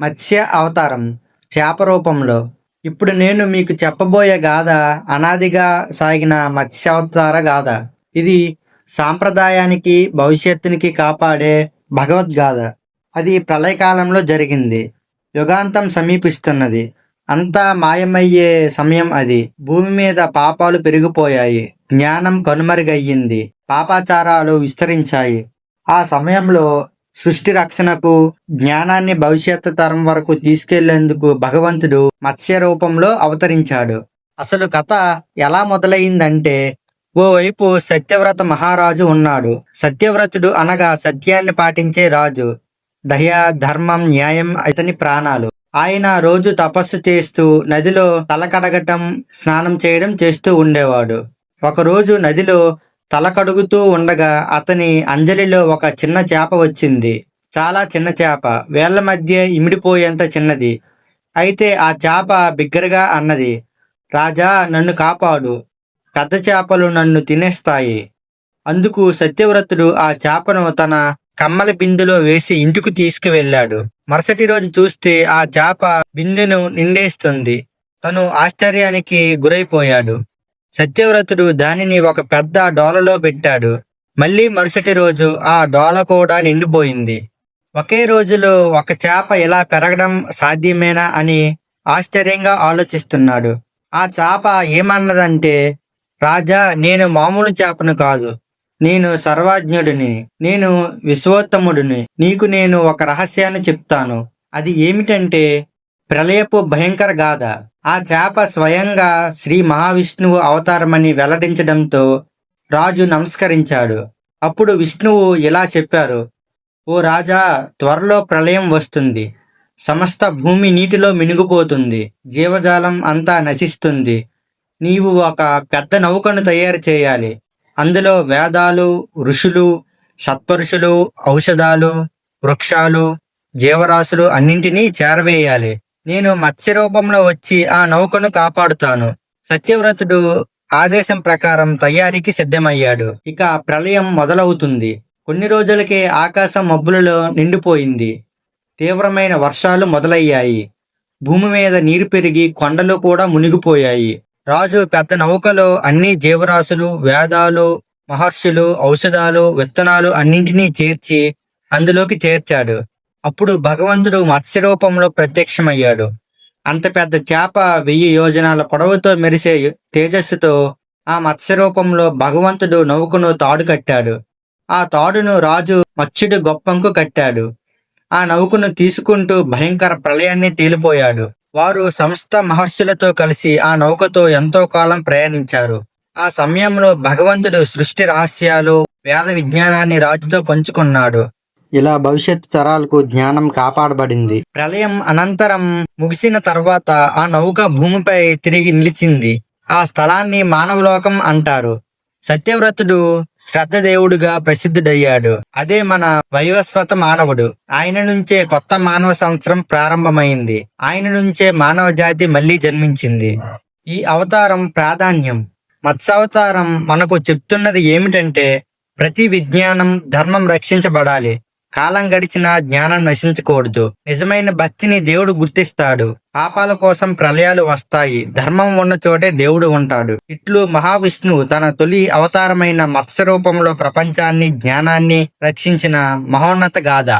మత్స్య అవతారం చేప రూపంలో. ఇప్పుడు నేను మీకు చెప్పబోయే గాథ అనాదిగా సాగిన మత్స్యావతార గాథ. ఇది సాంప్రదాయానికి భవిష్యత్తునికి కాపాడే భగవద్గాథ అది ప్రళయకాలంలో జరిగింది. యుగాంతం సమీపిస్తున్నది. అంతా మాయమయ్యే సమయం అది. భూమి మీద పాపాలు పెరిగిపోయాయి. జ్ఞానం కనుమరుగయ్యింది. పాపాచారాలు విస్తరించాయి. ఆ సమయంలో సృష్టి రక్షణకు జ్ఞానాన్ని భవిష్యత్తు తరం వరకు తీసుకెళ్ళేందుకు భగవంతుడు మత్స్య రూపంలో అవతరించాడు. అసలు కథ ఎలా మొదలైందంటే ఓవైపు సత్యవ్రత మహారాజు ఉన్నాడు. సత్యవ్రతుడు అనగా సత్యాన్ని పాటించే రాజు. దయ ధర్మం న్యాయం అతని ప్రాణాలు. ఆయన రోజు తపస్సు చేస్తూ నదిలో తల కడగటం స్నానం చేయడం చేస్తూ ఉండేవాడు. ఒకరోజు నదిలో తల కడుగుతూ ఉండగా అతని అంజలిలో ఒక చిన్న చేప వచ్చింది. చాలా చిన్న చేప. వేళ్ళ మధ్య ఇమిడిపోయేంత చిన్నది. అయితే ఆ చేప బిగ్గరగా అన్నది రాజా నన్ను కాపాడు. పెద్ద చేపలు నన్ను తినేస్తాయి. అందుకు సత్యవ్రతుడు ఆ చేపను తన కమ్మల బిందెలో వేసి ఇంటికి తీసుకువెళ్ళాడు. మరుసటి రోజు చూస్తే ఆ చేప బిందెను నిండేస్తుంది. తను ఆశ్చర్యానికి గురైపోయాడు. సత్యవ్రతుడు దానిని ఒక పెద్ద డోలలో పెట్టాడు. మళ్ళీ మరుసటి రోజు ఆ డోల కూడా నిండిపోయింది. ఒకే రోజులో ఒక చేప ఇలా పెరగడం సాధ్యమేనా అని ఆశ్చర్యంగా ఆలోచిస్తున్నాడు. ఆ చేప ఏమన్నదంటే రాజా నేను మామూలు చేపను కాదు. నేను సర్వజ్ఞుడిని. నేను విశ్వోత్తముడిని. నీకు నేను ఒక రహస్యాన్ని చెప్తాను. అది ఏమిటంటే ప్రళయపు భయంకర గాథ. ఆ చేప స్వయంగా శ్రీ మహావిష్ణువు అవతారమని వెల్లడించడంతో రాజు నమస్కరించాడు. అప్పుడు విష్ణువు ఇలా చెప్పారు ఓ రాజా త్వరలో ప్రళయం వస్తుంది. సమస్త భూమి నీటిలో మినుగుపోతుంది. జీవజాలం అంతా నశిస్తుంది. నీవు ఒక పెద్ద నౌకను తయారు చేయాలి. అందులో వేదాలు ఋషులు సత్పరుషులు ఔషధాలు వృక్షాలు జీవరాశులు అన్నింటినీ చేరవేయాలి. నేను మత్స్య రూపంలో వచ్చి ఆ నౌకను కాపాడుతాను. సత్యవ్రతుడు ఆదేశం ప్రకారం తయారీకి సిద్ధమయ్యాడు. ఇక ప్రళయం మొదలవుతుంది. కొన్ని రోజులకే ఆకాశం మబ్బులలో నిండిపోయింది. తీవ్రమైన వర్షాలు మొదలయ్యాయి. భూమి మీద నీరు పెరిగి కొండలు కూడా మునిగిపోయాయి. రాజు పెద్ద నౌకలో అన్ని జీవరాశులు వేదాలు మహర్షులు ఔషధాలు విత్తనాలు అన్నింటినీ చేర్చి అందులోకి చేర్చాడు. అప్పుడు భగవంతుడు మత్స్య రూపంలో ప్రత్యక్షమయ్యాడు. అంత పెద్ద చేప వెయ్యి యోజనాల పొడవుతో మెరిసే తేజస్సుతో ఆ మత్స్య రూపంలో భగవంతుడు నౌకను తాడు కట్టాడు. ఆ తాడును రాజు మత్స్యుడు గొప్పంకు కట్టాడు. ఆ నౌకను తీసుకుంటూ భయంకర ప్రళయాన్ని తేలిపోయాడు. వారు సంస్థ మహర్షులతో కలిసి ఆ నౌకతో ఎంతో కాలం ప్రయాణించారు. ఆ సమయంలో భగవంతుడు సృష్టి రహస్యాలు వేద విజ్ఞానాన్ని రాజుతో పంచుకున్నాడు. ఇలా భవిష్యత్తు తరాలకు జ్ఞానం కాపాడబడింది. ప్రళయం అనంతరం ముగిసిన తర్వాత ఆ నౌక భూమిపై తిరిగి నిలిచింది. ఆ స్థలాన్ని మానవలోకం అంటారు. సత్యవ్రతుడు శ్రద్ధదేవుడుగా ప్రసిద్ధుడయ్యాడు. అదే మన వైవస్వత మానవుడు. ఆయన నుంచే కొత్త మానవ సంవత్సరం ప్రారంభమైంది. ఆయన నుంచే మానవ జాతి మళ్ళీ జన్మించింది. ఈ అవతారం ప్రాధాన్యం. మత్స్యావతారం మనకు చెప్తున్నది ఏమిటంటే ప్రతి విజ్ఞానం ధర్మం రక్షించబడాలి. కాలం గడిచినా జ్ఞానం నశించకూడదు. నిజమైన భక్తిని దేవుడు గుర్తిస్తాడు. పాపాల కోసం ప్రళయాలు వస్తాయి. ధర్మం ఉన్న చోటే దేవుడు ఉంటాడు. ఇట్లు మహావిష్ణువు తన తొలి అవతారమైన మత్స్య రూపంలో ప్రపంచాన్ని జ్ఞానాన్ని రక్షించిన మహోన్నత గాథ.